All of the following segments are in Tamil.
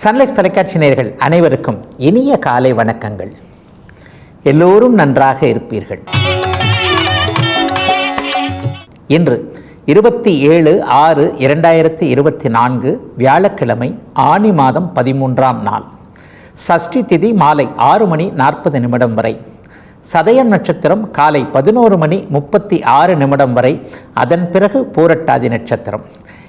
சன்லைஃப் தொலைக்காட்சி நேர்கள் அனைவருக்கும் இனிய காலை வணக்கங்கள். எல்லோரும் நன்றாக இருப்பீர்கள். இன்று இருபத்தி ஏழு ஆறு இரண்டாயிரத்தி இருபத்தி நான்கு வியாழக்கிழமை ஆனி மாதம் பதிமூன்றாம் நாள். சஷ்டி திதி மாலை ஆறு மணி நாற்பது நிமிடம் வரை. சதயம் நட்சத்திரம் காலை பதினோரு மணி முப்பத்தி ஆறு நிமிடம் வரை. அதன் பிறகு பூரட்டாதி நட்சத்திரம்.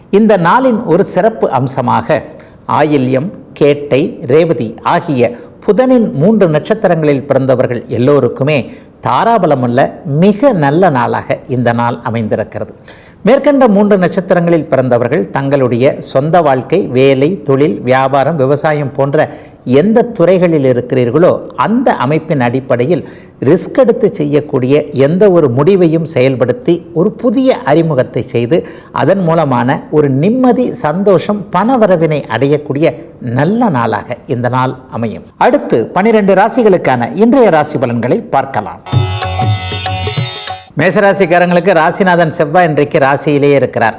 இந்த நாளின் ஒரு சிறப்பு அம்சமாக ஆயில்யம் கேட்டை ரேவதி ஆகிய புதனின் மூன்று நட்சத்திரங்களில் பிறந்தவர்கள் எல்லோருக்குமே தாராபலமுள்ள மிக நல்ல நாளாக இந்த நாள் அமைந்திருக்கிறது. மேற்கண்ட மூன்று நட்சத்திரங்களில் பிறந்தவர்கள் தங்களுடைய சொந்த வாழ்க்கை வேலை தொழில் வியாபாரம் விவசாயம் போன்ற எந்த துறைகளில் இருக்கிறீர்களோ அந்த அமைப்பின் அடிப்படையில் ரிஸ்க் எடுத்து செய்யக்கூடிய எந்த ஒரு முடிவையும் செயல்படுத்தி ஒரு புதிய அறிமுகத்தை செய்து அதன் மூலமான ஒரு நிம்மதி சந்தோஷம் பணவரவினை அடையக்கூடிய நல்ல நாளாக இந்த நாள் அமையும். அடுத்து பனிரெண்டு ராசிகளுக்கான இன்றைய ராசி பலன்களை பார்க்கலாம். மேசராசிக்காரங்களுக்கு ராசிநாதன் செவ்வாய் இன்றைக்கு ராசியிலேயே இருக்கிறார்.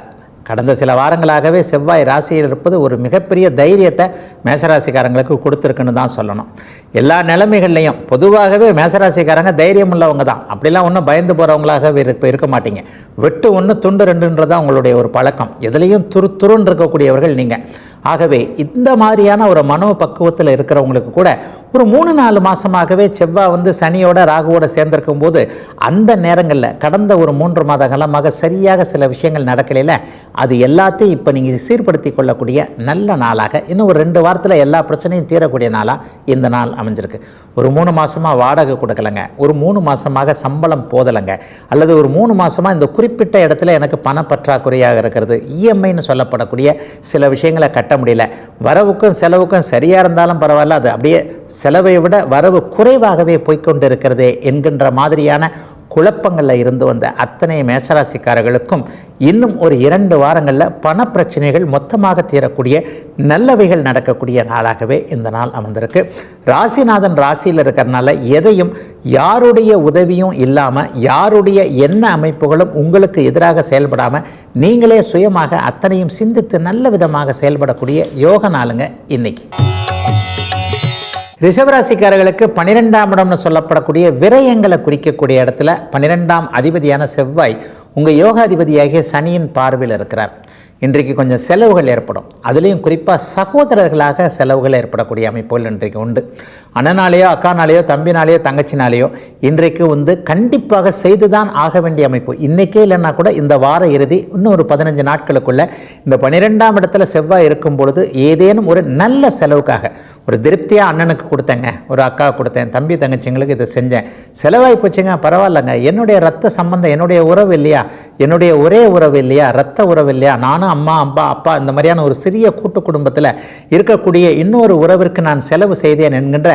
கடந்த சில வாரங்களாகவே செவ்வாய் ராசியில் இருப்பது ஒரு மிகப்பெரிய தைரியத்தை மேசராசிக்காரங்களுக்கு கொடுத்துருக்குன்னு தான் சொல்லணும். எல்லா நிலைமைகள்லையும் பொதுவாகவே மேசராசிக்காரங்க தைரியம் உள்ளவங்க தான். அப்படிலாம் ஒன்றும் பயந்து போகிறவங்களாகவே இருக்க இருக்க மாட்டீங்க. வெட்டு ஒன்று துண்டு ரெண்டுன்றதான் உங்களுடைய ஒரு பழக்கம். எதுலேயும் துரு துருன்னு இருக்கக்கூடியவர்கள் நீங்கள் ஆகவே இந்த மாதிரியான ஒரு மனோ பக்குவத்தில் இருக்கிறவங்களுக்கு கூட ஒரு மூணு நாலு மாதமாகவே செவ்வாய் வந்து சனியோட ராகுவோட சேர்ந்திருக்கும் போது அந்த நேரங்களில் கடந்த ஒரு மூன்று மாத காலமாக சரியாக சில விஷயங்கள் நடக்கலையில அது எல்லாத்தையும் இப்போ நீங்கள் சீர்படுத்தி கொள்ளக்கூடிய நல்ல நாளாக இன்னும் ஒரு ரெண்டு வாரத்தில் எல்லா பிரச்சனையும் தீரக்கூடிய நாளாக இந்த நாள் அமைஞ்சிருக்கு. ஒரு மூணு மாதமாக வாடகை கொடுக்கலங்க ஒரு மூணு மாதமாக சம்பளம் போதலைங்க அல்லது ஒரு மூணு மாதமாக இந்த குறிப்பிட்ட இடத்துல எனக்கு பண பற்றாக்குறையாக இருக்கிறது இஎம்ஐன்னு சொல்லப்படக்கூடிய சில விஷயங்களை கட்ட முடியல. வரவுக்கும் செலவுக்கும் சரியாக இருந்தாலும் பரவாயில்ல அது அப்படியே செலவை விட வரவு குறைவாகவே போய்க்கொண்டு இருக்கிறதே என்கின்ற மாதிரியான குழப்பங்களில் இருந்து வந்த அத்தனை மேசராசிக்காரர்களுக்கும் இன்னும் ஒரு இரண்டு வாரங்களில் பணப்பிரச்சனைகள் மொத்தமாக தீரக்கூடிய நல்லவைகள் நடக்கக்கூடிய நாளாகவே இந்த நாள் அமர்ந்திருக்கு ராசிநாதன் ராசியில் இருக்கிறனால எதையும் யாருடைய உதவியும் இல்லாமல் யாருடைய எண்ண அமைப்புகளும் உங்களுக்கு எதிராக செயல்படாமல் நீங்களே சுயமாக அத்தனையும் சிந்தித்து நல்ல விதமாக செயல்படக்கூடிய யோக நாளுங்க இன்னைக்கு. ரிஷபராசிக்காரர்களுக்கு பன்னிரெண்டாம் இடம்னு சொல்லப்படக்கூடிய விரயங்களை குறிக்கக்கூடிய இடத்துல பன்னிரெண்டாம் அதிபதியான செவ்வாய் உங்கள் யோகாதிபதியாகிய சனியின் பார்வையில் இருக்கிறார். இன்றைக்கு கொஞ்சம் செலவுகள் ஏற்படும். அதுலேயும் குறிப்பாக சகோதரர்களாக செலவுகள் ஏற்படக்கூடிய அமைப்புகள் இன்றைக்கு உண்டு. அண்ணனாலேயோ அக்கானாலேயோ தம்பினாலேயோ தங்கச்சினாலேயோ இன்றைக்கு வந்து கண்டிப்பாக செய்து தான் ஆக வேண்டிய அமைப்பு. இன்றைக்கே இல்லைன்னா கூட இந்த வார இறுதி இன்னும் ஒரு பதினஞ்சு நாட்களுக்குள்ளே இந்த பன்னிரெண்டாம் இடத்துல செவ்வாய் இருக்கும் பொழுது ஏதேனும் ஒரு நல்ல செலவுக்காக ஒரு திருப்தியாக அண்ணனுக்கு கொடுத்தேங்க ஒரு அக்கா கொடுத்தேன் தம்பி தங்கச்சிங்களுக்கு இதை செஞ்சேன். செலவாகி போச்சுங்க பரவாயில்லைங்க. என்னுடைய ரத்த சம்பந்தம் என்னுடைய உறவு இல்லையா? என்னுடைய ஒரே உறவு இல்லையா? ரத்த உறவு இல்லையா? நானும் அம்மா அப்பா அப்பா இந்த மாதிரியான ஒரு சிறிய கூட்டு குடும்பத்தில் இருக்கக்கூடிய இன்னொரு உறவிற்கு நான் செலவு செய்தேன் என்கின்ற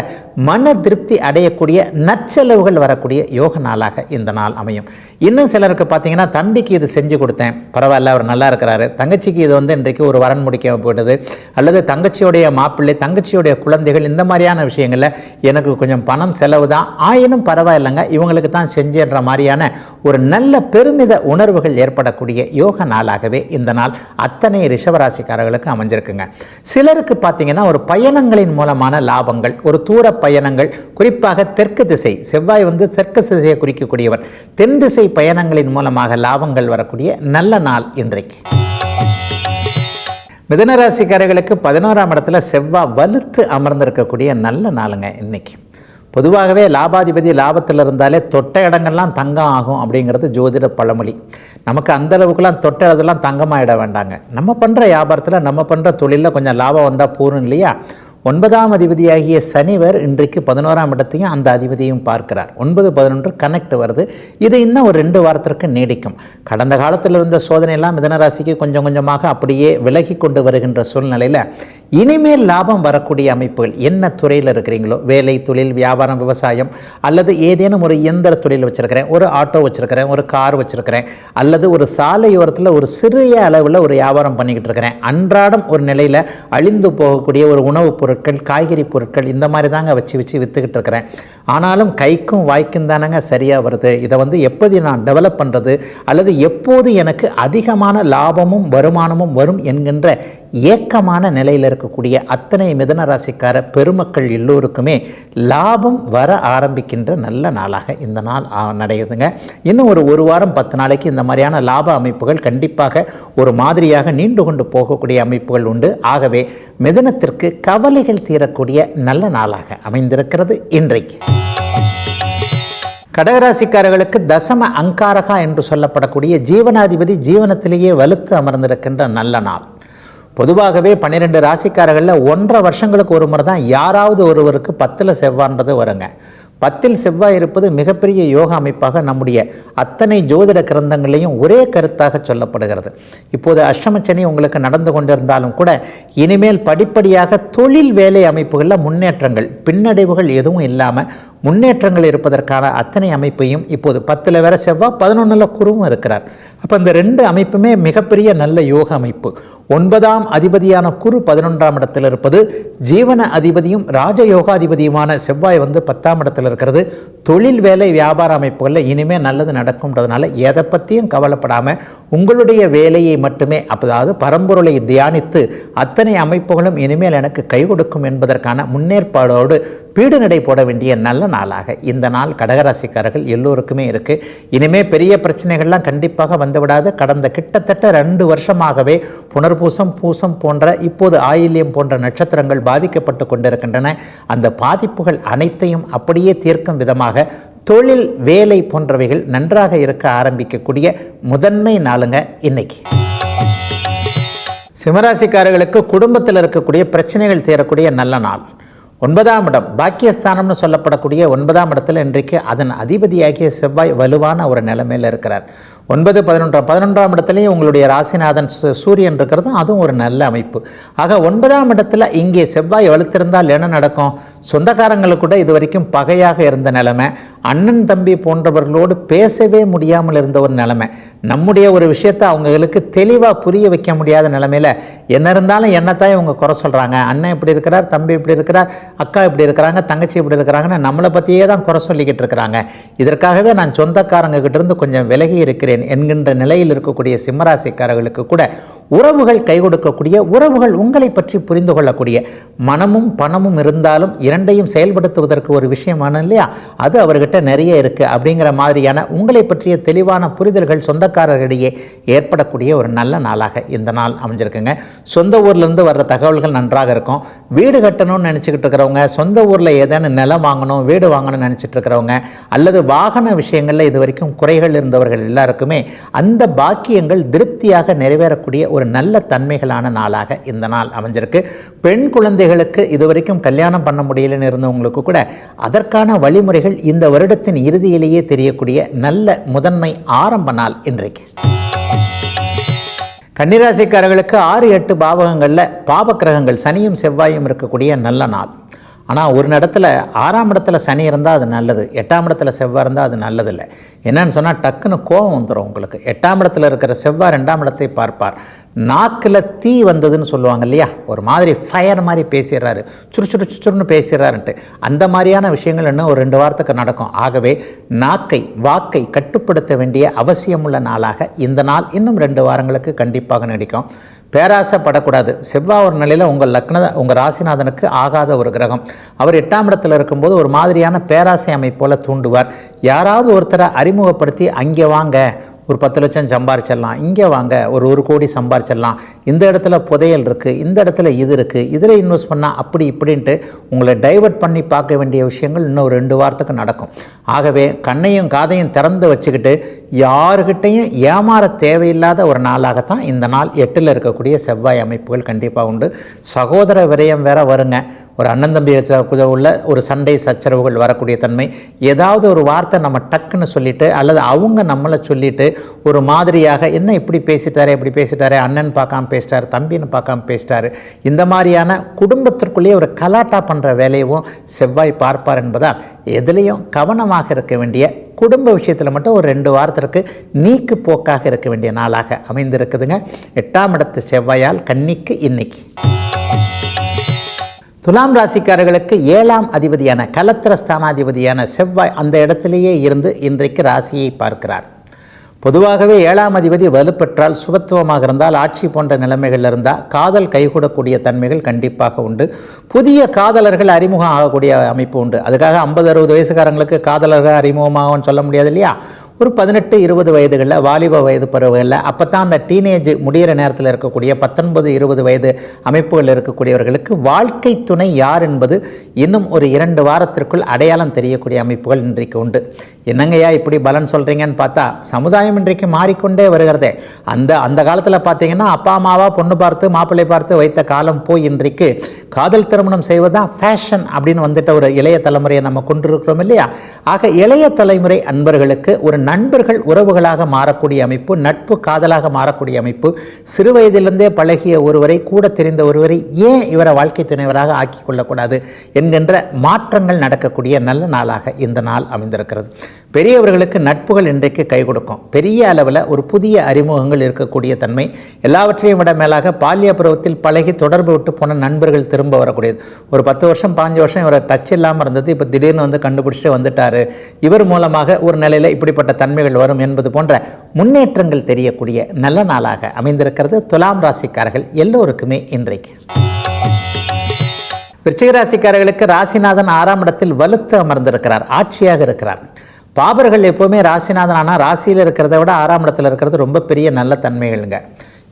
மன திருப்தி அடையக்கூடிய நற்செலவுகள் வரக்கூடிய யோக நாளாக இந்த நாள் அமையும். இன்னும் சிலருக்கு பார்த்தீங்கன்னா தம்பிக்கு இது செஞ்சு கொடுத்தேன். பரவாயில்ல அவர் நல்லா இருக்கிறாரு. தங்கச்சிக்கு இது வந்து இன்றைக்கு ஒரு வரன் முடிக்க போயிட்டது அல்லது தங்கச்சியுடைய மாப்பிள்ளை தங்கச்சியுடைய குழந்தைகள் இந்த மாதிரியான விஷயங்களில் எனக்கு கொஞ்சம் பணம் செலவு தான். ஆயினும் பரவாயில்லைங்க இவங்களுக்கு தான் செஞ்சுன்ற மாதிரியான ஒரு நல்ல பெருமித உணர்வுகள் ஏற்படக்கூடிய யோக நாளாகவே இந்த நாள் அத்தனை ரிஷவராசிக்காரர்களுக்கு அமைஞ்சிருக்குங்க. சிலருக்கு பார்த்தீங்கன்னா ஒரு பயணங்களின் மூலமான லாபங்கள் ஒரு தூர பயணங்கள் குறிப்பாக தெற்கு திசை செவ்வாய் வந்து தெற்கு திசையை குறிக்கக்கூடியவர். தென் திசை பயணங்களின் மூலமாக லாபங்கள் வரக்கூடிய நல்ல நாள் இன்றைக்கு. மிதனராசிக்காரர்களுக்கு பதினோராம் இடத்துல செவ்வாய் வலுத்து அமர்ந்திருக்கக்கூடிய நல்ல நாளுங்க இன்னைக்கு. பொதுவாகவே லாபாதிபதி லாபத்தில் இருந்தாலே தொட்ட இடங்கள்லாம் தங்கம் ஆகும் அப்படிங்கிறது ஜோதிட பழமொழி. நமக்கு அந்த அளவுக்குலாம் தொட்ட இடத்துலாம் தங்கமாகிட வேண்டாங்க. நம்ம பண்ணுற வியாபாரத்தில் நம்ம பண்ணுற தொழிலில் கொஞ்சம் லாபம் வந்தால் போகணும் இல்லையா? ஒன்பதாம் அதிபதியாகிய சனிவர் இன்றைக்கு பதினோராம் இடத்தையும் அந்த அதிபதியும் பார்க்கிறார். ஒன்பது பதினொன்று கனெக்ட் வருது. இது இன்னும் ஒரு ரெண்டு வாரத்திற்கு நீடிக்கும். கடந்த காலத்தில் இருந்த சோதனையெல்லாம் மிதனராசிக்கு கொஞ்சம் கொஞ்சமாக அப்படியே விலகி கொண்டு வருகின்ற சூழ்நிலையில் இனிமேல் லாபம் வரக்கூடிய அமைப்புகள் என்ன துறையில் இருக்கிறீங்களோ வேலை தொழில் வியாபாரம் விவசாயம் அல்லது ஏதேனும் ஒரு இயந்திர தொழில் வச்சுருக்கிறேன் ஒரு ஆட்டோ வச்சுருக்கிறேன் ஒரு கார் வச்சுருக்கிறேன் அல்லது ஒரு சாலையோரத்தில் ஒரு சிறிய அளவில் ஒரு வியாபாரம் பண்ணிக்கிட்டு இருக்கிறேன். அன்றாடம் ஒரு நிலையில் அழிந்து போகக்கூடிய ஒரு உணவுப் பொருட்கள் காய்கறி பொருட்கள் இந்த மாதிரி தாங்க வச்சு வச்சு விற்றுக்கிட்டு இருக்கிறேன். ஆனாலும் கைக்கும் வாய்க்கும் தானங்க சரியாக வருது. இதை வந்து எப்போது நான் டெவலப் பண்ணுறது அல்லது எப்போது எனக்கு அதிகமான லாபமும் வருமானமும் வரும் என்கின்ற ஏக்கமான நிலையில் இருக்கக்கூடிய அத்தனை மிதன ராசிக்கார பெருமக்கள் எல்லோருக்குமே லாபம் வர ஆரம்பிக்கின்ற நல்ல நாளாக இந்த நாள் நடையுதுங்க. இன்னும் ஒரு ஒரு வாரம் பத்து நாளைக்கு இந்த மாதிரியான லாப அமைப்புகள் கண்டிப்பாக ஒரு மாதிரியாக நீண்டு கொண்டு போகக்கூடிய அமைப்புகள் உண்டு. ஆகவே மிதனத்திற்கு கவலைகள் தீரக்கூடிய நல்ல நாளாக அமைந்திருக்கிறது இன்றைக்கு. கடகராசிக்காரர்களுக்கு தசம அங்காரகா என்று சொல்லப்படக்கூடிய ஜீவனாதிபதி ஜீவனத்திலேயே வலுத்து அமர்ந்திருக்கின்ற நல்ல நாள். பொதுவாகவே பன்னிரெண்டு ராசிக்காரர்களில் ஒன்றரை வருஷங்களுக்கு ஒரு முறை தான் யாராவது ஒருவருக்கு பத்தில் செவ்வான்றது வருங்க. பத்தில் செவ்வாய் இருப்பது மிகப்பெரிய யோக அமைப்பாக நம்முடைய அத்தனை ஜோதிட கிரந்தங்களையும் ஒரே கருத்தாக சொல்லப்படுகிறது. இப்போது அஷ்டமச்சனி உங்களுக்கு நடந்து கொண்டிருந்தாலும் கூட இனிமேல் படிப்படியாக தொழில் வேலை அமைப்புகளில் முன்னேற்றங்கள் பின்னடைவுகள் எதுவும் இல்லாமல் முன்னேற்றங்கள் இருப்பதற்கான அத்தனை அமைப்பையும் இப்போது பத்தில் வேற செவ்வாய் பதினொன்றில் குருவும் இருக்கிறார். அப்போ இந்த ரெண்டு அமைப்புமே மிகப்பெரிய நல்ல யோக அமைப்பு. ஒன்பதாம் அதிபதியான குரு பதினொன்றாம் இடத்தில் இருப்பது ஜீவன அதிபதியும் ராஜயோகாதிபதியுமான செவ்வாய் வந்து பத்தாம் இடத்தில் இருக்கிறது. தொழில் வேலை வியாபார அமைப்புகளில் இனிமேல் நல்லது நடக்கும்ன்றதுனால எதை பற்றியும் கவலைப்படாமல் உங்களுடைய வேலையை மட்டுமே அதாவது பரம்பொருளை தியானித்து அத்தனை அமைப்புகளும் இனிமேல் எனக்கு கை கொடுக்கும் என்பதற்கான முன்னேற்பாடோடு பீடு நடை போட வேண்டிய நல்ல நாளாக. இந்த நாள் கடகராசிக்காரர்கள் எல்லோருக்குமே இருக்குது இனிமேல் பெரிய பிரச்சனைகள்லாம் கண்டிப்பாக வந்துவிடாது. கடந்த கிட்டத்தட்ட ரெண்டு வருஷமாகவே புனர்பூசம் பூசம் போன்ற இப்போது ஆயில்யம் போன்ற நட்சத்திரங்கள் பாதிக்கப்பட்டு கொண்டிருக்கின்றன. அந்த பாதிப்புகள் அனைத்தையும் அப்படியே தீர்க்கும் விதமாக தொழில் வேலை போன்றவைகள் நன்றாக இருக்க ஆரம்பிக்கக்கூடிய முதன்மை நாளுங்க இன்னைக்கு. சிம்மராசிக்காரர்களுக்கு குடும்பத்தில் இருக்கக்கூடிய பிரச்சனைகள் தீரக்கூடிய நல்ல நாள். ஒன்பதாம் இடம் பாக்கியஸ்தானம்னு சொல்லப்படக்கூடிய ஒன்பதாம் இடத்துல இன்றைக்கு அதன் அதிபதியாகிய செவ்வாய் வலுவான ஒரு நிலைமையில் இருக்கிறார். ஒன்பது பதினொன்றாம் பதினொன்றாம் இடத்துலையும் உங்களுடைய ராசிநாதன் சூரியன் இருக்கிறதும் அதுவும் ஒரு நல்ல அமைப்பு. ஆக ஒன்பதாம் இடத்துல இங்கே செவ்வாய் வலுத்திருந்தால் என்ன நடக்கும்? சொந்தக்காரங்களுக்கு கூட இது வரைக்கும் பகையாக இருந்த நிலைமை அண்ணன் தம்பி போன்றவர்களோடு பேசவே முடியாமல் இருந்த ஒரு நிலைமை. நம்முடைய ஒரு விஷயத்தை அவங்களுக்கு தெளிவாக புரிய வைக்க முடியாத நிலைமையில் என்ன இருந்தாலும் என்னத்தான் இவங்க குறை சொல்கிறாங்க அண்ணன் இப்படி இருக்கிறார் தம்பி இப்படி இருக்கிறார் அக்கா இப்படி இருக்கிறாங்க தங்கச்சி இப்படி இருக்கிறாங்கன்னு நம்மளை பற்றியே தான் குறை சொல்லிக்கிட்டு இருக்கிறாங்க. இதற்காகவே நான் சொந்தக்காரங்க இருந்து கொஞ்சம் விலகி இருக்கிறேன் என்கின்ற நிலையில் இருக்கக்கூடிய சிம்மராசிக்காரர்களுக்கு கூட உறவுகள் கை கொடுக்கக்கூடிய உறவுகள் உங்களை பற்றி புரிந்து கொள்ளக்கூடிய மனமும் பணமும் இருந்தாலும் இரண்டையும் செயல்படுத்துவதற்கு ஒரு விஷயமான இல்லையா? அது அவர்கிட்ட நிறைய இருக்குது அப்படிங்கிற மாதிரியான உங்களை பற்றிய தெளிவான புரிதல்கள் சொந்தக்காரர்களிடையே ஏற்படக்கூடிய ஒரு நல்ல நாளாக இந்த நாள் அமைஞ்சிருக்குங்க. சொந்த ஊர்லேருந்து வர்ற தகவல்கள் நன்றாக இருக்கும். வீடு கட்டணும்னு நினச்சிக்கிட்டு இருக்கிறவங்க சொந்த ஊரில் ஏதேனும் நிலம் வாங்கணும் வீடு வாங்கணும்னு நினச்சிட்டு இருக்கிறவங்க அல்லது வாகன விஷயங்களில் இது வரைக்கும் குறைகள் இருந்தவர்கள் எல்லாருக்குமே அந்த பாக்கியங்கள் திருப்தியாக நிறைவேறக்கூடிய ஒரு நல்ல தன்மைகளான நாளாக இந்த நாள் அமைஞ்சிருக்கு. பெண் குழந்தைகளுக்கு இதுவரைக்கும் கல்யாணம் பண்ண முடியலன்னு இருந்தவங்களுக்கு கூட அதற்கான வழிமுறைகள் இந்த வருடத்தின் இறுதியிலேயே தெரியக்கூடிய நல்ல முதன்மை ஆரம்ப நாள் இன்றைக்கு. கன்னிராசிக்காரர்களுக்கு ஆறு எட்டு பாவகங்களில் பாவக்கிரகங்கள் சனியும் செவ்வாயும் இருக்கக்கூடிய நல்ல நாள். ஆனால் ஒரு இடத்துல ஆறாம் இடத்துல சனி இருந்தால் அது நல்லது. எட்டாம் இடத்துல செவ்வாய் இருந்தால் அது நல்லதில்லை. என்னன்னு சொன்னால் டக்குன்னு கோபம் வந்துடும் உங்களுக்கு. எட்டாம் இடத்துல இருக்கிற செவ்வாய் ரெண்டாம் இடத்தை பார்ப்பார். நாக்கில் தீ வந்ததுன்னு சொல்லுவாங்க இல்லையா? ஒரு மாதிரி ஃபயர் மாதிரி பேசிடுறாரு. சுறு சுறு சுறுன்னு பேசிடுறாருன்ட்டு. அந்த மாதிரியான விஷயங்கள் இன்னும் ஒரு ரெண்டு வாரத்துக்கு நடக்கும். ஆகவே நாக்கை வாக்கை கட்டுப்படுத்த வேண்டிய அவசியமுள்ள நாளாக இந்த நாள் இன்னும் ரெண்டு வாரங்களுக்கு கண்டிப்பாக நடிக்கும். பேராசைப்படக்கூடாது. செவ்வாய் ஒரு நிலையில் உங்கள் லக்ன உங்கள் ராசிநாதனுக்கு ஆகாத ஒரு கிரகம். அவர் எட்டாம் இடத்துல இருக்கும்போது ஒரு மாதிரியான பேராசை அமைப்போல தூண்டுவார். யாராவது ஒருத்தரை அறிமுகப்படுத்தி அங்கே வாங்க ஒரு பத்து லட்சம் சம்பாரிச்சிடலாம். இங்கே வாங்க ஒரு ஒரு கோடி சம்பாரிச்சிடலாம். இந்த இடத்துல புதையல் இருக்குது இந்த இடத்துல இது இருக்குது இதில் இன்வெஸ்ட் பண்ணால் அப்படி இப்படின்ட்டு உங்களை டைவர்ட் பண்ணி பார்க்க வேண்டிய விஷயங்கள் இன்னும் ஒரு ரெண்டு வாரத்துக்கு நடக்கும். ஆகவே கண்ணையும் காதையும் திறந்து வச்சுக்கிட்டு யாருக்கிட்டையும் ஏமாற தேவையில்லாத ஒரு நாளாகத்தான் இந்த நாள் எட்டில் இருக்கக்கூடிய செவ்வாய் அமைப்புகள் கண்டிப்பாக உண்டு. சகோதர விரயம் வேற வருங்க. ஒரு அண்ணன் தம்பி உள்ள ஒரு சண்டை சச்சரவுகள் வரக்கூடிய தன்மை. ஏதாவது ஒரு வார்த்தை நம்ம டக்குன்னு சொல்லிட்டு அல்லது அவங்க நம்மளை சொல்லிட்டு ஒரு மாதிரியாக என்ன இப்படி பேசிட்டாரே இப்படி பேசிட்டாரே அண்ணன் பார்க்காம பேசிட்டாரு தம்பின்னு பார்க்காம பேசிட்டாரு. இந்த மாதிரியான குடும்பத்திற்குள்ளேயே ஒரு கலாட்டா பண்ணுற வேலையும் செவ்வாய் பார்ப்பார் என்பதால் எதுலேயும் கவனமாக இருக்க வேண்டிய குடும்ப விஷயத்தில் மட்டும் ஒரு ரெண்டு வாரத்திற்கு நீக்கு போக்காக இருக்க வேண்டிய நாளாக அமைந்திருக்குதுங்க. எட்டாம் இடத்து செவ்வாயால் கன்னிக்கு இன்னைக்கு. துலாம் ராசிக்காரர்களுக்கு ஏழாம் அதிபதியான கலத்திர ஸ்தானாதிபதியான செவ்வாய் அந்த இடத்திலேயே இருந்து இன்றைக்கு ராசியை பார்க்கிறார். பொதுவாகவே ஏழாம் அதிபதி வலுப்பெற்றால் சுபத்துவமாக இருந்தால் ஆட்சி போன்ற நிலைமைகள் இருந்தால் காதல் கைகூடக்கூடிய தன்மைகள் கண்டிப்பாக உண்டு. புதிய காதலர்கள் அறிமுகம் ஆகக்கூடிய அமைப்பு உண்டு. அதுக்காக ஐம்பது அறுபது வயசுக்காரங்களுக்கு காதலர்கள் அறிமுகமாகவும் சொல்ல முடியாது இல்லையா? ஒரு பதினெட்டு இருபது வயதுகளில் வாலிப வயது பருவங்களில் அப்போ தான் அந்த டீனேஜ் முடிகிற நேரத்தில் இருக்கக்கூடிய பத்தொன்பது இருபது வயது அமைப்புகளில் இருக்கக்கூடியவர்களுக்கு வாழ்க்கை துணை யார் என்பது இன்னும் ஒரு இரண்டு வாரத்திற்குள் அடையாளம் தெரியக்கூடிய அமைப்புகள் இன்றைக்கு உண்டு. என்னங்கய்யா இப்படி பலன் சொல்கிறீங்கன்னு பார்த்தா சமுதாயம் இன்றைக்கு மாறிக்கொண்டே வருகிறதே. அந்த அந்த காலத்தில் பார்த்தீங்கன்னா அப்பா அம்மாவா பொண்ணு பார்த்து மாப்பிள்ளை பார்த்து வைத்த காலம் போய் இன்றைக்கு காதல் திருமணம் செய்வதுதான் ஃபேஷன் அப்படின்னு வந்துட்ட ஒரு இளைய தலைமுறையை நம்ம கொண்டிருக்கிறோம் இல்லையா? ஆக இளைய தலைமுறை அன்பர்களுக்கு ஒரு நண்பர்கள் உறவுகளாக மாறக்கூடிய அமைப்பு நட்பு காதலாக மாறக்கூடிய அமைப்பு சிறு வயதிலிருந்தே பழகிய ஒருவரை கூட தெரிந்த ஒருவரை ஏன் இவரை வாழ்க்கை துணைவராக ஆக்கி கொள்ளக்கூடாது என்கின்ற மாற்றங்கள் நடக்கக்கூடிய நல்ல நாளாக இந்த நாள் அமைந்திருக்கிறது. பெரியவர்களுக்கு நட்புகள் இன்றைக்கு கை கொடுக்கும். பெரிய அளவில் ஒரு புதிய அறிமுகங்கள் இருக்கக்கூடிய தன்மை. எல்லாவற்றையும் விட மேலாக பாலிய பருவத்தில் பழகி தொடர்பு விட்டு போன நண்பர்கள் திரும்ப வரக்கூடியது. ஒரு பத்து வருஷம் பாஞ்சு வருஷம் இவரை டச் இல்லாமல் இருந்தது. இப்போ திடீர்னு வந்து கண்டுபிடிச்சிட்டு வந்துட்டாரு. இவர் மூலமாக ஒரு நிலையில் இப்படிப்பட்ட தன்மைகள் வரும் என்பது போன்ற முன்னேற்றங்கள் தெரியக்கூடிய நல்ல நாளாக அமைந்திருக்கிறது. துலாம் ராசிக்காரர்கள் எல்லோருக்குமே இன்றைக்கு. விருச்சிகராசிக்காரர்களுக்கு ராசிநாதன் ஆறாம் இடத்தில் வலுத்து அமர்ந்திருக்கிறார். ஆட்சியாக இருக்கிறார். பாபர்கள் எப்போவுமே ராசிநாதன் ஆனால் ராசியில் இருக்கிறத விட ஆறாம் இடத்துல இருக்கிறது ரொம்ப பெரிய நல்ல தன்மைகள்ங்க.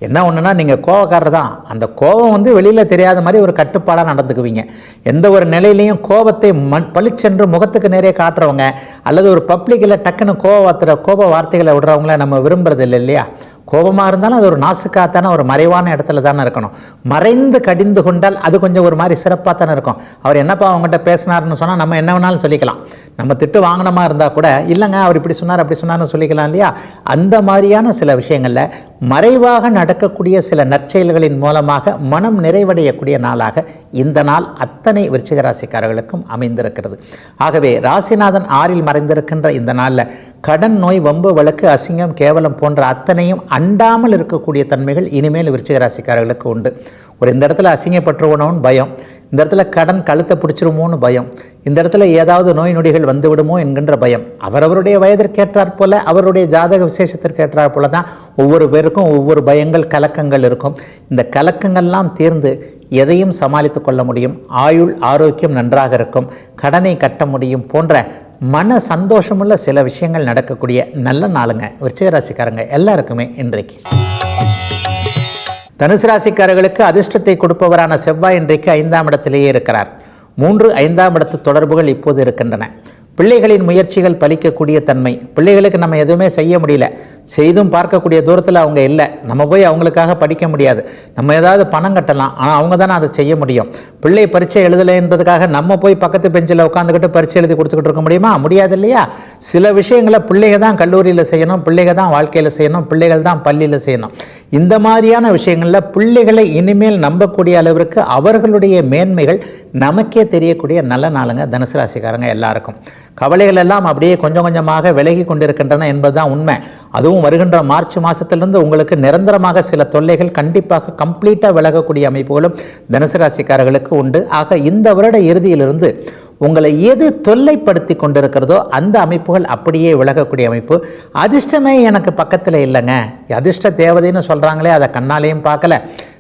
என்ன ஒன்றுனா நீங்கள் கோவக்காரர் தான். அந்த கோபம் வந்து வெளியில் தெரியாத மாதிரி ஒரு கட்டுப்பாடாக நடந்துக்குவீங்க. எந்த ஒரு நிலையிலையும் கோபத்தை மண் பளிச்சென்று முகத்துக்கு நேரே காட்டுறவங்க அல்லது ஒரு பப்ளிக்கில் டக்குன்னு கோப கோப வார்த்தைகளை விடுறவங்கள நம்ம விரும்புறது இல்லை இல்லையா? கோபமாக இருந்தாலும் அது ஒரு நாசுக்காகத்தானே ஒரு மறைவான இடத்துல தானே இருக்கணும். மறைந்து கடிந்து கொண்டால் அது கொஞ்சம் ஒரு மாதிரி சிறப்பாக தானே இருக்கும். அவர் என்னப்பா அவங்ககிட்ட பேசினார்னு சொன்னால் நம்ம என்ன வேணாலும் சொல்லிக்கலாம். நம்ம திட்டு வாங்கினமா இருந்தால் கூட இல்லைங்க அவர் இப்படி சொன்னார் அப்படி சொன்னார்னு சொல்லிக்கலாம் இல்லையா? அந்த மாதிரியான சில விஷயங்களில் மறைவாக நடக்கக்கூடிய சில நற்செயல்களின் மூலமாக மனம் நிறைவடையக்கூடிய நாளாக இந்த நாள் அத்தனை விருச்சிக ராசிக்காரர்களுக்கும் அமைந்திருக்கிறது. ஆகவே ராசிநாதன் ஆறில் மறைந்திருக்கின்ற இந்த நாளில் கடன் நோய் வம்பு வழக்கு அசிங்கம் கேவலம் போன்ற அத்தனையும் அண்டாமல் இருக்கக்கூடிய தன்மைகள் இனிமேல் விருச்சிக ராசிக்காரர்களுக்கு உண்டு. ஒரு இந்த இடத்துல அசிங்கப்பட்டுருவனோன்னு பயம். இந்த இடத்துல கடன் கழுத்தை பிடிச்சிருமோன்னு பயம். இந்த இடத்துல ஏதாவது நோய் நொடிகள் வந்து விடுமோ என்கின்ற பயம். அவரவருடைய வயதிற்கேற்றாற் போல அவருடைய ஜாதக விசேஷத்திற்கேற்றாற் போல தான் ஒவ்வொரு பேருக்கும் ஒவ்வொரு பயங்கள் கலக்கங்கள் இருக்கும். இந்த கலக்கங்கள்லாம் தீர்ந்து எதையும் சமாளித்து கொள்ள முடியும். ஆயுள் ஆரோக்கியம் நன்றாக இருக்கும். கடனை கட்ட முடியும் போன்ற மன சந்தோஷமுள்ள சில விஷயங்கள் நடக்கக்கூடிய நல்ல நாளுங்க. விருச்சிக ராசிக்காரங்க எல்லாருக்குமே இன்றைக்கு. தனுசு ராசிக்காரர்களுக்கு அதிர்ஷ்டத்தை கொடுப்பவரான செவ்வாய் இன்றைக்கு ஐந்தாம் இடத்திலேயே இருக்கிறார். மூன்று ஐந்தாம் இடத்து தொடர்புகள் இப்போது இருக்கின்றன. பிள்ளைகளின் முயற்சிகள் பலிக்கக்கூடிய தன்மை. பிள்ளைகளுக்கு நம்ம எதுவுமே செய்ய முடியல. செய்தும் பார்க்கக்கூடிய தூரத்தில் அவங்க இல்லை. நம்ம போய் அவங்களுக்காக படிக்க முடியாது. நம்ம ஏதாவது பணம் கட்டலாம். ஆனால் அவங்க தானே அதை செய்ய முடியும். பிள்ளை பரீட்சை எழுதலை என்பதுக்காக நம்ம போய் பக்கத்து பெஞ்சில் உட்காந்துக்கிட்டு பரீட்சை எழுதி கொடுத்துக்கிட்டு இருக்க முடியுமா? முடியாது இல்லையா? சில விஷயங்களை பிள்ளைங்க தான் கல்லூரியில் செய்யணும் பிள்ளைங்க தான் வாழ்க்கையில் செய்யணும் பிள்ளைகள் தான் பள்ளியில் செய்யணும். இந்த மாதிரியான விஷயங்களில் பிள்ளைகளை இனிமேல் நம்பக்கூடிய அளவிற்கு அவர்களுடைய மேன்மைகள் நமக்கே தெரியக்கூடிய நல்ல நாளுங்க. தனுசு ராசிக்காரங்க எல்லாருக்கும். கவலைகள் எல்லாம் அப்படியே கொஞ்சம் கொஞ்சமாக விலகி கொண்டிருக்கின்றன என்பதுதான் உண்மை. அதுவும் வருகின்ற மார்ச் மாதத்திலிருந்து உங்களுக்கு நிரந்தரமாக சில தொல்லைகள் கண்டிப்பாக கம்ப்ளீட்டாக விலகக்கூடிய அமைப்புகளும் தனுசு ராசிக்காரர்களுக்கு உண்டு. ஆக இந்த வருட இறுதியிலிருந்து உங்களை எது தொல்லைப்படுத்தி கொண்டிருக்கிறதோ அந்த அமைப்புகள் அப்படியே விலகக்கூடிய அமைப்பு. அதிர்ஷ்டமே எனக்கு பக்கத்தில் இல்லைங்க. அதிர்ஷ்ட தேவதைன்னு சொல்கிறாங்களே அதை கண்ணாலேயும் பார்க்கல.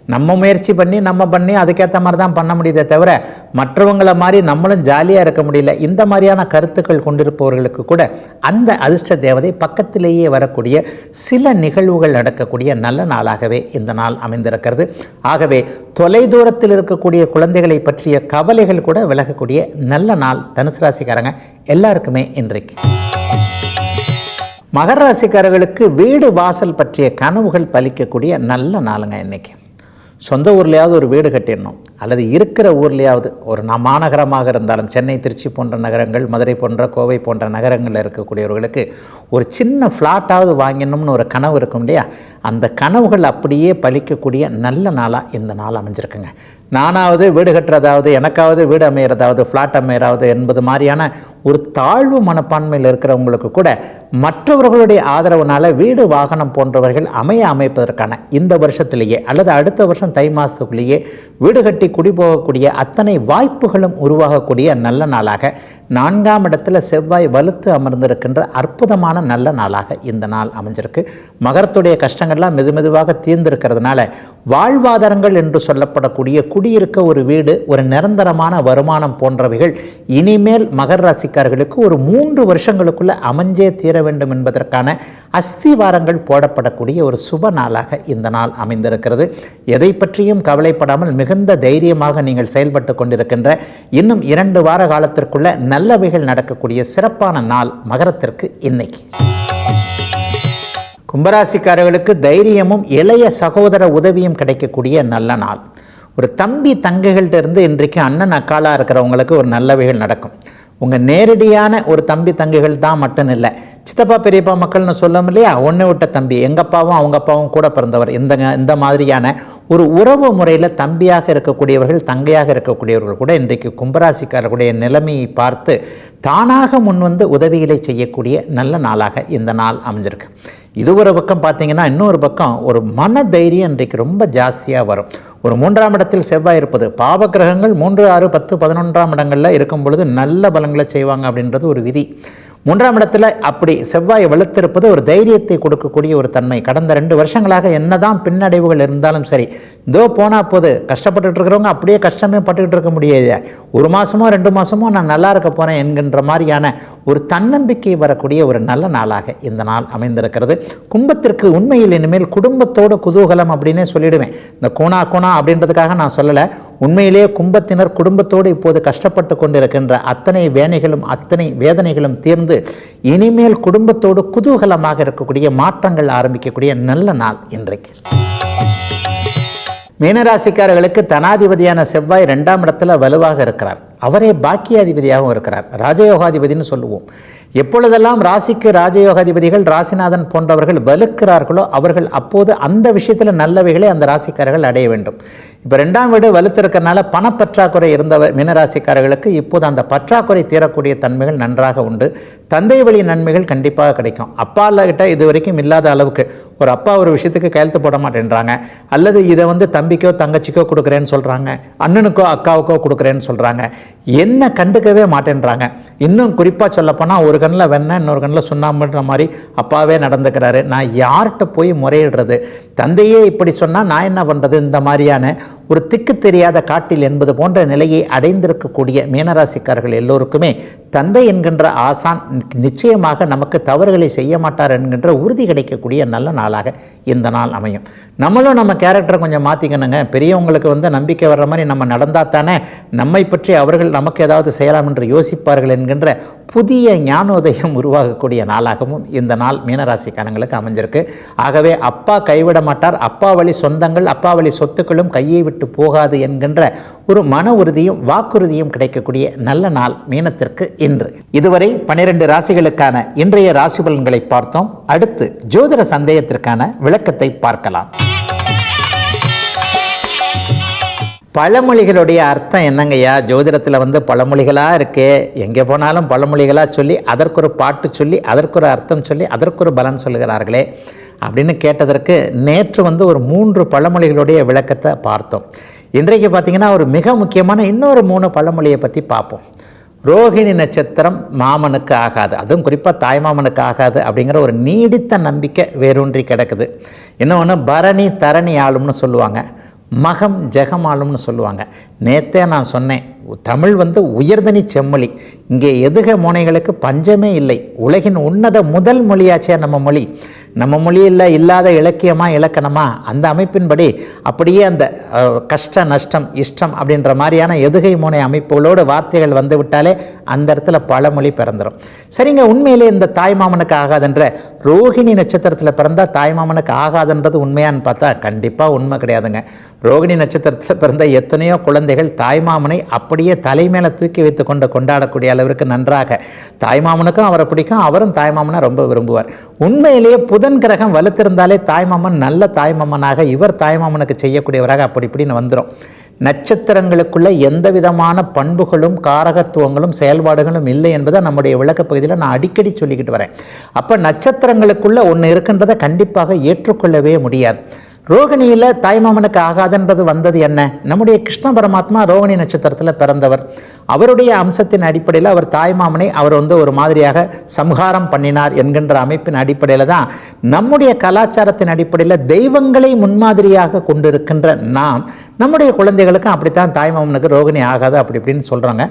நம்ம முயற்சி பண்ணி நம்ம பண்ணி அதுக்கேற்ற மாதிரி தான் பண்ண முடியுதே தவிர மற்றவங்களை மாதிரி நம்மளும் ஜாலியாக இருக்க முடியல. இந்த மாதிரியான கருத்துக்கள் கொண்டிருப்பவர்களுக்கு கூட அந்த அதிர்ஷ்ட தேவதை பக்கத்திலேயே வரக்கூடிய சில நிகழ்வுகள் நடக்கக்கூடிய நல்ல நாளாகவே இந்த நாள் அமைந்திருக்கிறது. ஆகவே தொலைதூரத்தில் இருக்கக்கூடிய குழந்தைகளை பற்றிய கவலைகள் கூட விலகக்கூடிய நல்ல நாள் தனுசு ராசிக்காரங்க எல்லாருக்குமே இன்றைக்கு. மகர ராசிக்காரர்களுக்கு வீடு வாசல் பற்றிய கனவுகள் பலிக்கக்கூடிய நல்ல நாளுங்க இன்னைக்கு. சொந்த ஊர்லேயாவது ஒரு வீடு கட்டிடணும். அல்லது இருக்கிற ஊர்லேயாவது ஒரு நம் மாநகரமாக இருந்தாலும் சென்னை திருச்சி போன்ற நகரங்கள் மதுரை போன்ற கோவை போன்ற நகரங்களில் இருக்கக்கூடியவர்களுக்கு ஒரு சின்ன ஃப்ளாட்டாவது வாங்கினோம்னு ஒரு கனவு இருக்கும் இல்லையா? அந்த கனவுகள் அப்படியே பலிக்கக்கூடிய நல்ல நாளாக இந்த நாள் அமைஞ்சிருக்குங்க. நானாவது வீடு கட்டுறதாவது எனக்காவது வீடு அமையிறதாவது ஃப்ளாட் அமையிறாவது என்பது மாதிரியான ஒரு தாழ்வு மனப்பான்மையில் இருக்கிறவங்களுக்கு கூட மற்றவர்களுடைய ஆதரவுனால வீடு வாகனம் போன்றவர்கள் அமைய அமைப்பதற்கான இந்த வருஷத்திலேயே அல்லது அடுத்த வருஷம் தை மாதத்துக்குள்ளேயே வீடு கட்டி குடிபோகக்கூடிய அத்தனை வாய்ப்புகளும் உருவாகக்கூடிய நல்ல நாளாக நான்காம் இடத்துல செவ்வாய் வலுத்து அமர்ந்திருக்கின்ற அற்புதமான நல்ல நாளாக இந்த நாள் அமைஞ்சிருக்கு. மகரத்துடைய கஷ்டங்கள்லாம் மெது மெதுவாக தீர்ந்திருக்கிறதுனால வாழ்வாதாரங்கள் என்று சொல்லப்படக்கூடிய குடியிருக்க ஒரு வீடு ஒரு நிரந்தரமான வருமானம் போன்றவைகள் இனிமேல் மகர ராசிக்காரர்களுக்கு ஒரு மூன்று வருஷங்களுக்குள்ள அமைஞ்சே தீர வேண்டும் என்பதற்கான அஸ்திவாரங்கள் போடப்படக்கூடிய ஒரு சுப நாளாக இந்த நாள் அமைந்திருக்கிறது. எதை பற்றியும் கவலைப்படாமல் மிகுந்த தைரியமாக நீங்கள் செயல்பட்டு கொண்டிருக்கின்ற இன்னும் இரண்டு வார காலத்திற்குள்ள நல்லவைகள் நடக்கக்கூடிய சிறப்பான நாள் மகரத்திற்கு இன்னைக்கு. கும்பராசிக்காரர்களுக்கு தைரியமும் இளைய சகோதர உதவியும் கிடைக்கக்கூடிய நல்ல நாள். ஒரு தம்பி தங்கைகள்கிட்ட இருந்து இன்றைக்கு அண்ணன் அக்காலாக இருக்கிறவங்களுக்கு ஒரு நல்லவைகள் நடக்கும். உங்கள் நேரடியான ஒரு தம்பி தங்கைகள் தான் மட்டும் இல்லை. சித்தப்பா பெரியப்பா மக்கள்னு சொல்லணும் இல்லையா? ஒன்று விட்ட தம்பி எங்கள் அப்பாவும் அவங்க அப்பாவும் கூட பிறந்தவர். இந்த இந்த மாதிரியான ஒரு உறவு முறையில் தம்பியாக இருக்கக்கூடியவர்கள் தங்கையாக இருக்கக்கூடியவர்கள் கூட இன்றைக்கு கும்பராசிக்காரர்களுடைய நிலைமையை பார்த்து தானாக முன்வந்து உதவிகளை செய்யக்கூடிய நல்ல நாளாக இந்த நாள் அமைஞ்சிருக்கு. இது ஒரு பக்கம் பார்த்தீங்கன்னா இன்னொரு பக்கம் ஒரு மன தைரியம் இன்றைக்கு ரொம்ப ஜாஸ்தியாக வரும். ஒரு மூன்றாம் இடத்தில் செவ்வாய் இருப்பது. பாவக்கிரகங்கள் மூன்று ஆறு பத்து பதினொன்றாம் இடங்களில் இருக்கும் பொழுது நல்ல பலங்களை செய்வாங்க அப்படின்றது ஒரு விதி. மூன்றாம் இடத்துல அப்படி செவ்வாய் வலுத்திருப்பது ஒரு தைரியத்தை கொடுக்கக்கூடிய ஒரு தன்மை. கடந்த ரெண்டு வருஷங்களாக என்னதான் பின்னடைவுகள் இருந்தாலும் சரி இதோ போனால் போது கஷ்டப்பட்டுட்டு இருக்கிறவங்க அப்படியே கஷ்டமே பட்டுக்கிட்டு இருக்க முடியாது. ஒரு மாதமோ ரெண்டு மாதமோ நான் நல்லா இருக்க போகிறேன் என்கின்ற மாதிரியான ஒரு தன்னம்பிக்கை வரக்கூடிய ஒரு நல்ல நாளாக இந்த நாள் அமைந்திருக்கிறது. கும்பத்திற்கு உண்மையில் இனிமேல் குடும்பத்தோட குதூகலம் அப்படின்னே சொல்லிடுவேன். இந்த கோணா கோணா அப்படின்றதுக்காக நான் சொல்லலை. உண்மையிலேயே கும்பத்தினர் குடும்பத்தோடு இப்போது கஷ்டப்பட்டு கொண்டிருக்கின்ற அத்தனை வேனைகளும் அத்தனை வேதனைகளும் தீர்ந்து இனிமேல் குடும்பத்தோடு குதூகலமாக இருக்கக்கூடிய மாற்றங்கள் ஆரம்பிக்கக்கூடிய நல்ல நாள் இன்றைக்கு. மீனராசிக்காரர்களுக்கு தனாதிபதியான செவ்வாய் ரெண்டாம் இடத்துல வலுவாக இருக்கிறார். அவரே பாக்கியாதிபதியாகவும் இருக்கிறார். ராஜயோகாதிபதினு சொல்லுவோம். எப்பொழுதெல்லாம் ராசிக்கு ராஜயோகாதிபதிகள் ராசிநாதன் போன்றவர்கள் வலுக்கிறார்களோ அவர்கள் அப்போது அந்த விஷயத்தில் நல்லவைகளை அந்த ராசிக்காரர்கள் அடைய வேண்டும். இப்போ ரெண்டாம் வீடு வலுத்திருக்கிறனால பணப்பற்றாக்குறை இருந்த மீனராசிக்காரர்களுக்கு இப்போது அந்த பற்றாக்குறை தீரக்கூடிய தன்மைகள் நன்றாக உண்டு. தந்தை வழி நன்மைகள் கண்டிப்பாக கிடைக்கும். அப்பா கிட்ட இது வரைக்கும் இல்லாத அளவுக்கு ஒரு அப்பா ஒரு விஷயத்துக்கு கையெழுத்து போட மாட்டேன்றாங்க. அல்லது இதை வந்து தம்பிக்கோ தங்கச்சிக்கோ கொடுக்குறேன்னு சொல்கிறாங்க அண்ணனுக்கோ அக்காவுக்கோ கொடுக்குறேன்னு சொல்கிறாங்க என்ன கண்டுக்கவே மாட்டேன்றாங்க. இன்னும் குறிப்பாக சொல்லப்போனால் ஒரு கண்ணில் வெண்ண இன்னொரு கண்ணில் சுண்ணாம்புன்ற மாதிரி அப்பாவே நடந்துக்கிறாரு. நான் யார்கிட்ட போய் முறையிடுறது? தந்தையே இப்படி சொன்னால் நான் என்ன பண்ணுறது இந்த மாதிரியான ஒரு திக்கு தெரியாத காட்டில் என்பது போன்ற நிலையை அடைந்திருக்கக்கூடிய மீனராசிக்காரர்கள் எல்லோருக்குமே தந்தை என்கின்ற ஆசான் நிச்சயமாக நமக்கு தவறுகளை செய்ய மாட்டார் என்கின்ற உறுதி கிடைக்கக்கூடிய நல்ல நாளாக இந்த நாள் அமையும். நம்மளும் நம்ம கேரக்டரை கொஞ்சம் மாற்றிக்கணுங்க பெரியவங்களுக்கு வந்து நம்பிக்கை வர்ற மாதிரி நம்ம நடந்தால் தானே நம்மை பற்றி அவர்கள் நமக்கு ஏதாவது செய்யலாம் என்று யோசிப்பார்கள் என்கின்ற புதிய ஞானோதயம் உருவாகக்கூடிய நாளாகவும் இந்த நாள் மீனராசிக்காரங்களுக்கு அமைஞ்சிருக்கு. ஆகவே அப்பா கைவிட மாட்டார். அப்பா வழி சொந்தங்கள் அப்பா வழி சொத்துக்களும் கையை விட்டு போகாது என்கின்ற ஒரு மன உறுதியும் வாக்குறுதியும் கிடைக்கக்கூடிய நல்ல நாள் மீனத்திற்கு இன்று. இதுவரை பனிரெண்டு ராசிகளுக்கான இன்றைய ராசி பலன்களை பார்த்தோம். அடுத்து ஜோதிட சந்தேகத்திற்கான விளக்கத்தை பார்க்கலாம். பழமொழிகளுடைய அர்த்தம் என்னங்கய்யா? ஜோதிடத்தில் வந்து பழமொழிகளாக இருக்கே. எங்கே போனாலும் பழமொழிகளாக சொல்லி அதற்கு ஒரு பாட்டு சொல்லி அதற்கு ஒரு அர்த்தம் சொல்லி அதற்கு ஒரு பலன் சொல்லுகிறார்களே அப்படின்னு கேட்டதற்கு நேற்று வந்து ஒரு மூன்று பழமொழிகளுடைய விளக்கத்தை பார்த்தோம். இன்றைக்கு பார்த்திங்கன்னா ஒரு மிக முக்கியமான இன்னொரு மூணு பழமொழியை பற்றி பார்ப்போம். ரோஹிணி நட்சத்திரம் மாமனுக்கு ஆகாது. அதுவும் குறிப்பாக தாய்மாமனுக்கு ஆகாது அப்படிங்கிற ஒரு நீடித்த நம்பிக்கை வேரூன்றி கிடக்குது. இன்னொன்று பரணி தரணி ஆளும்னு சொல்லுவாங்க. மகம் ஜெகமாலும்னு சொல்லுவாங்க. நேற்றே நான் சொன்னேன் தமிழ் வந்து உயர்தனி செம்மொழி. இங்கே எதுக மோனைகளுக்கு பஞ்சமே இல்லை. உலகின் உன்னத முதல் மொழியாச்சே நம்ம மொழி. நம்ம மொழியில் இல்லாத இலக்கியமா இலக்கணமா அந்த அமைப்பின்படி அப்படியே அந்த கஷ்ட நஷ்டம் இஷ்டம் அப்படின்ற மாதிரியான எதுகை மோனை அமைப்புகளோடு வார்த்தைகள் வந்து விட்டாலே அந்த இடத்துல பல மொழி பிறந்துடும் சரிங்க உண்மையிலே இந்த தாய்மாமனுக்கு ஆகாதுன்ற ரோகிணி நட்சத்திரத்தில் பிறந்தால் தாய்மாமனுக்கு ஆகாதுன்றது உண்மையான்னு பார்த்தா கண்டிப்பாக உண்மை கிடையாதுங்க. ரோகிணி நட்சத்திரத்தில் பிறந்த எத்தனையோ குழந்தை குழந்தைகள் தாய்மாமனை அப்படியே தலைமையில தூக்கி வைத்து கொண்டு கொண்டாடக்கூடிய அளவிற்கு நன்றாக. தாய்மாமனுக்கும் அவரை பிடிக்கும் அவரும் தாய்மாமனை ரொம்ப விரும்புவார். உண்மையிலேயே புதன் கிரகம் வலுத்திருந்தாலே தாய்மாமன் நல்ல தாய்மாமனாக இவர் தாய்மாமனுக்கு செய்யக்கூடியவராக அப்படி இப்படின்னு வந்துடும் நட்சத்திரங்களுக்குள்ள எந்த விதமான பண்புகளும் காரகத்துவங்களும் செயல்பாடுகளும் இல்லை என்பதை நம்முடைய விளக்க பகுதியில் நான் அடிக்கடி சொல்லிக்கிட்டு வரேன். அப்போ நட்சத்திரங்களுக்குள்ள ஒன்று இருக்கின்றதை கண்டிப்பாக ஏற்றுக்கொள்ளவே முடியாது. ரோகிணியில் தாய்மாமனுக்கு ஆகாதுன்றது வந்தது என்ன? நம்முடைய கிருஷ்ண பரமாத்மா ரோகிணி நட்சத்திரத்தில் பிறந்தவர். அவருடைய அம்சத்தின் அடிப்படையில் அவர் தாய்மாமனை அவர் வந்து ஒரு மாதிரியாக சம்ஹாரம் பண்ணினார் என்கின்ற அமைப்பின் அடிப்படையில் தான் நம்முடைய கலாச்சாரத்தின் அடிப்படையில் தெய்வங்களை முன்மாதிரியாக கொண்டிருக்கின்ற நாம் நம்முடைய குழந்தைகளுக்கும் அப்படித்தான் தாய்மாமனுக்கு ரோகிணி ஆகாது அப்படி இப்படின்னு சொல்கிறாங்க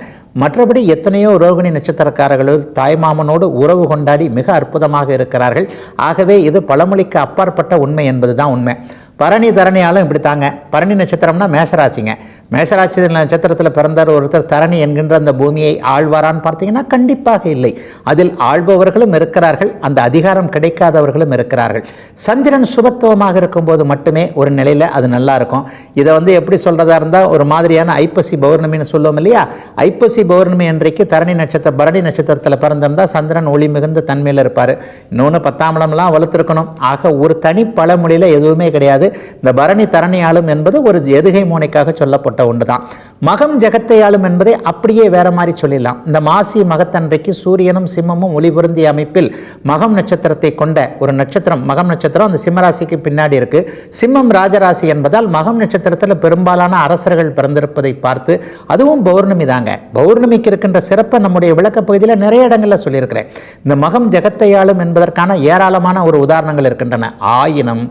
மற்றபடி எத்தனையோ ரோகிணி நட்சத்திரக்காரர்கள் தாய்மாமனோடு உறவு கொண்டாடி மிக அற்புதமாக இருக்கிறார்கள். ஆகவே இது பழமொழிக்கு அப்பாற்பட்ட உண்மை என்பது தான் உண்மை. பரணி தரணியாலும் இப்படி தாங்க பரணி நட்சத்திரம்னா மேஷராசிங்க. மேசராட்சி நட்சத்திரத்தில் பிறந்தார் ஒருத்தர் தரணி என்கின்ற அந்த பூமியை ஆழ்வாரான்னு பார்த்தீங்கன்னா கண்டிப்பாக இல்லை. அதில் ஆள்பவர்களும் இருக்கிறார்கள் அந்த அதிகாரம் கிடைக்காதவர்களும் இருக்கிறார்கள். சந்திரன் சுபத்துவமாக இருக்கும்போது மட்டுமே ஒரு நிலையில் அது நல்லா இருக்கும். இதை வந்து எப்படி சொல்கிறதா இருந்தால் ஒரு மாதிரியான ஐப்பசி பௌர்ணமின்னு சொல்லுவோம் இல்லையா? ஐப்பசி பௌர்ணமி அன்றைக்கு தரணி நட்சத்திர பரணி நட்சத்திரத்தில் பிறந்திருந்தால் சந்திரன் ஒளி மிகுந்த தன்மையில் இருப்பார். இன்னொன்று பத்தாம் இடம்லாம் வளர்த்துருக்கணும். ஆக ஒரு தனி பழமொழியில் எதுவுமே கிடையாது. இந்த பரணி தரணியாளும் என்பது ஒரு எதுகை மூனைக்காக சொல்லப்பட்ட ஒன்று தான் மகம் ஜெகத்தையாளும் என்பதை அப்படியே வேற மாதிரி சொல்லிடலாம். இந்த மாசி மகத்தன்றைக்கு சூரியனும் சிம்மமும் ஒளிபுருந்திய அமைப்பில் மகம் நட்சத்திரத்தை கொண்ட ஒரு நட்சத்திரம் மகம் நட்சத்திரம் அந்த சிம்மராசிக்கு பின்னாடி இருக்கு. சிம்மம் ராஜராசி என்பதால் மகம் நட்சத்திரத்தில் பெரும்பாலான அரசர்கள் பிறந்திருப்பதை பார்த்து அதுவும் பௌர்ணமி தாங்க. பௌர்ணமிக்கு இருக்கின்ற சிறப்பை நம்முடைய விளக்க பகுதியில் நிறைய இடங்களில் சொல்லியிருக்கிறேன். இந்த மகம் ஜெகத்தையாளும் என்பதற்கான ஏராளமான ஒரு உதாரணங்கள் இருக்கின்றன. ஆயினும்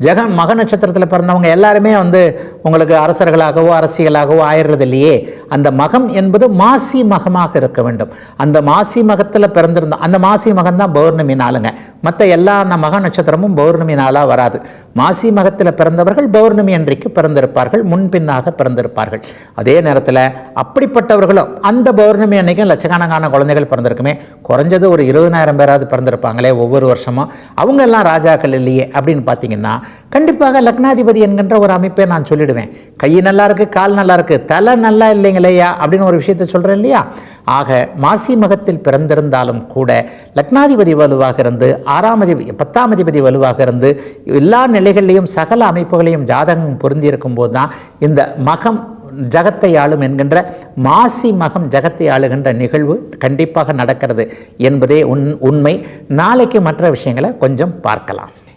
ஜெகன் மக நட்சத்திரத்தில் பிறந்தவங்க எல்லாருமே வந்து உங்களுக்கு அரசர்களாகவோ அரசியலாகவோ ஆயிடுறது இல்லையே அந்த மகம் என்பது மாசி மகமாக இருக்க வேண்டும். அந்த மாசி மகத்தில் பிறந்திருந்த அந்த மாசி மகம் தான் பௌர்ணமி நாளுங்க. மற்ற எல்லா ந- மக நட்சத்திரமும் பௌர்ணமி நாளாக வராது. மாசி மகத்தில் பிறந்தவர்கள் பௌர்ணமி அன்றைக்கு பிறந்திருப்பார்கள் முன்பின்னாக பிறந்திருப்பார்கள். அதே நேரத்தில் அப்படிப்பட்டவர்களும் அந்த பௌர்ணமி அன்றைக்கும் லட்சக்கணக்கான குழந்தைகள் பிறந்திருக்குமே. குறைஞ்சது ஒரு இருபதனாயிரம் பேராவது பிறந்திருப்பாங்களே ஒவ்வொரு வருஷமும். அவங்க எல்லாம் ராஜாக்கள் இல்லையே அப்படின்னு பார்த்தீங்கன்னா கண்டிப்பாக லக்னாதிபதி என்கின்ற ஒரு அமைப்பை நான் சொல்லிடுவேன். கை நல்லா இருக்குது கால் நல்லா இருக்குது தலை நல்லா இல்லைங்களையா அப்படின்னு ஒரு விஷயத்தை சொல்கிறேன் இல்லையா? ஆக மாசி மகத்தில் பிறந்திருந்தாலும் கூட லக்னாதிபதி வலுவாக இருந்து ஆறாம் அதிபதி பத்தாம் அதிபதி வலுவாக இருந்து எல்லா நிலைகளிலையும் சகல அமைப்புகளையும் ஜாதகம் பொருந்தியிருக்கும் போது தான் இந்த மகம் ஜகத்தை ஆளும் என்கின்ற மாசி மகம் ஜகத்தை ஆளுகின்ற நிகழ்வு கண்டிப்பாக நடக்கிறது என்பதே உண் உண்மை. நாளைக்கு மற்ற விஷயங்களை கொஞ்சம் பார்க்கலாம்.